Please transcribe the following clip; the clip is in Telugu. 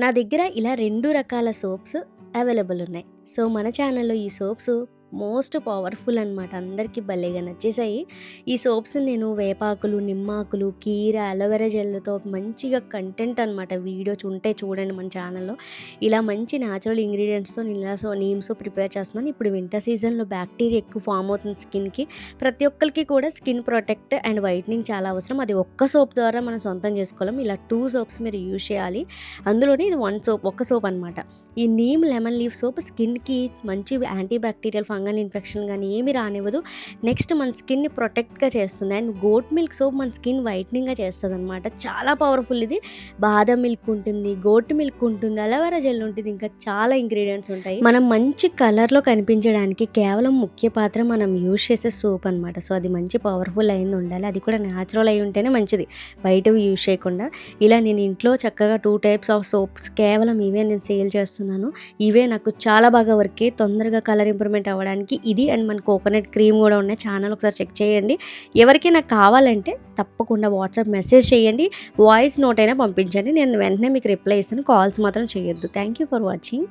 నా దగ్గర ఇలా రెండు రకాల సోప్స్ అవైలబుల్ ఉన్నాయి. సో మన ఛానల్లో ఈ సోప్స్ మోస్ట్ పవర్ఫుల్ అనమాట అందరికీ భలేగా నచ్చేసాయి. ఈ సోప్స్ నేను వేపాకులు నిమ్మాకులు కీర అలోవెరా జెల్తో మంచిగా కంటెంట్ అనమాట వీడియో ఉంటే చూడండి మన ఛానల్లో. ఇలా మంచి న్యాచురల్ ఇంగ్రీడియంట్స్తో నేను ఇలా సో నీమ్స్ ప్రిపేర్ చేస్తున్నాను. ఇప్పుడు వింటర్ సీజన్లో బ్యాక్టీరియా ఎక్కువ ఫామ్ అవుతుంది స్కిన్కి. ప్రతి ఒక్కరికి కూడా స్కిన్ ప్రొటెక్ట్ అండ్ వైట్నింగ్ చాలా అవసరం. అది ఒక్క సోప్ ద్వారా మనం సొంతం చేసుకోలేం. ఇలా టూ సోప్స్ మీరు యూజ్ చేయాలి. అందులోనే ఇది వన్ సోప్ ఒక్క సోప్ అనమాట ఈ నీమ్ లెమన్ లీఫ్ సోప్ స్కిన్కి మంచి యాంటీ బ్యాక్టీరియల్ ఫంగల్ ఇన్ఫెక్షన్ కానీ ఏమి రానివ్వదు. నెక్స్ట్ మన స్కిన్ని ప్రొటెక్ట్గా చేస్తుంది. అండ్ గోట్ మిల్క్ సోప్ మన స్కిన్ వైట్నింగ్గా చేస్తుంది అనమాట చాలా పవర్ఫుల్ ఇది. బాదం మిల్క్ ఉంటుంది గోట్ మిల్క్ ఉంటుంది అలవెరా జెల్ ఉంటుంది ఇంకా చాలా ఇంగ్రీడియంట్స్ ఉంటాయి. మనం మంచి కలర్లో కనిపించడానికి కేవలం ముఖ్య పాత్ర మనం యూజ్ చేసే సోప్ అనమాట సో అది మంచి పవర్ఫుల్ అయింది ఉండాలి. అది కూడా న్యాచురల్ అయి ఉంటేనే మంచిది. బయటవి యూజ్ చేయకుండా. ఇలా నేను ఇంట్లో చక్కగా టూ టైప్స్ ఆఫ్ సోప్స్ కేవలం ఇవే నేను సేల్ చేస్తున్నాను. ఇవే నాకు చాలా బాగా వర్క్ తొందరగా కలర్ ఇంప్రూవ్మెంట్ అవ్వడానికి ఇది అండ్ మన కోకోనట్ క్రీమ్ కూడా ఉన్నాయి. ఛానల్ ఒకసారి చెక్ చేయండి. ఎవరికి నాకు కావాలంటే తప్పకుండా వాట్సాప్ మెసేజ్ చేయండి. వాయిస్ నోట్ అయినా పంపించండి. నేను వెంటనే మీకు రిప్లై ఇస్తాను. కాల్స్ మాత్రం చేయొద్దు. Thank you for watching